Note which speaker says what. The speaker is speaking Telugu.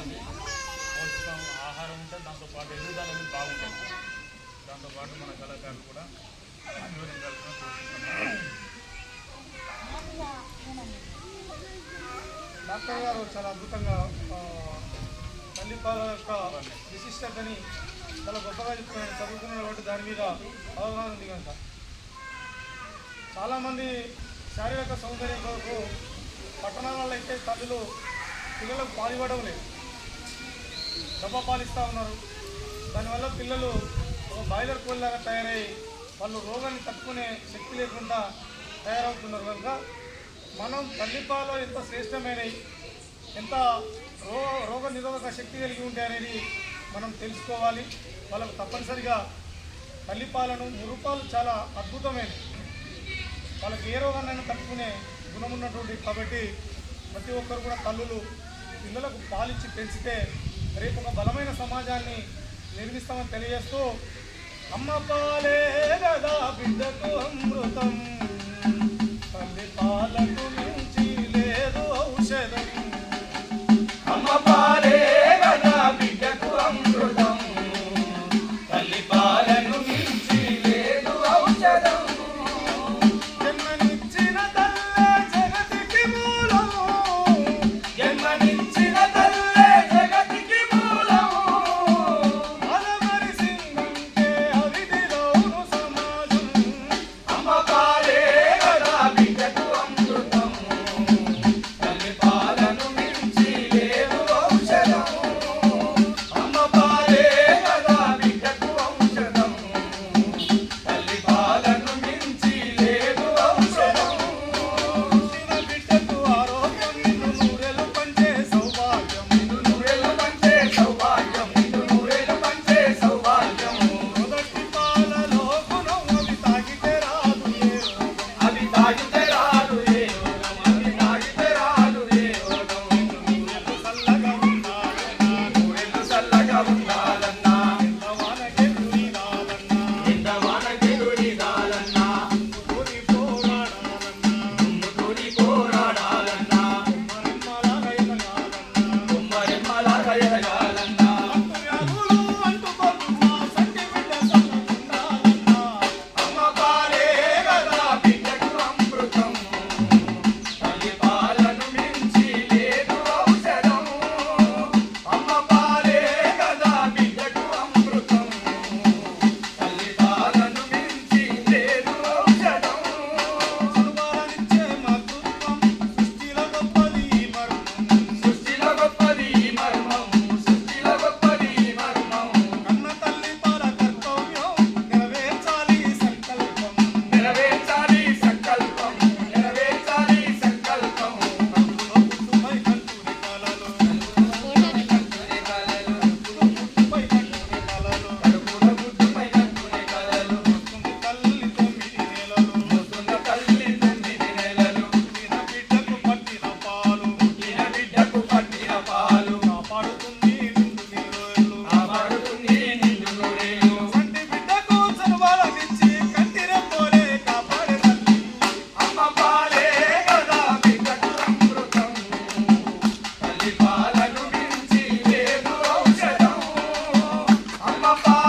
Speaker 1: ఉంటుంది పౌష్టికం ఆహారం ఉంటుంది దాంతోపాటు ఎదుగుదల అనేది బాగుంటుంది దాంతోపాటు మన కళాకారులు కూడా
Speaker 2: డాక్టర్ గారు చాలా అద్భుతంగా ఆ, తల్లిపాల యొక్క విశిష్టతని చాలా గొప్పగా చెప్తున్నాను చదువుకున్నాడు కాబట్టి దాని మీద అవగాహన ఉంది కనుక. చాలామంది శారీరక సౌందర్యం కొరకు పట్టణాలలో అయితే తల్లులు పిల్లలకు పాలు లేదు. డబ్బా పాలిస్తూ ఉన్నారు. దానివల్ల పిల్లలు ఒక బాయిలర్ కోళ్ళలాగా తయారై వాళ్ళు రోగాన్ని తట్టుకునే శక్తి లేకుండా తయారవుతున్నారు కనుక మనం తల్లిపాలు ఎంత శ్రేష్టమైనవి ఎంత రో రోగ నిరోధక శక్తి కలిగి ఉంటాయి అనేది మనం తెలుసుకోవాలి. వాళ్ళకు తప్పనిసరిగా తల్లిపాలను మురుపాలు చాలా అద్భుతమైనవి. వాళ్ళకి ఏ రోగాన్నైనా తట్టుకునే గుణం ఉన్నటువంటి కాబట్టి ప్రతి ఒక్కరు కూడా తల్లులు పిల్లలకు పాలిచ్చి పెంచితే రేపు ఒక బలమైన సమాజాన్ని నిర్మిస్తామని తెలియజేస్తూ అమ్మ పాలే కదా బిడ్డకు అమృతం తల్లి పాలకు మించి లేదు ఔషధం. Papa.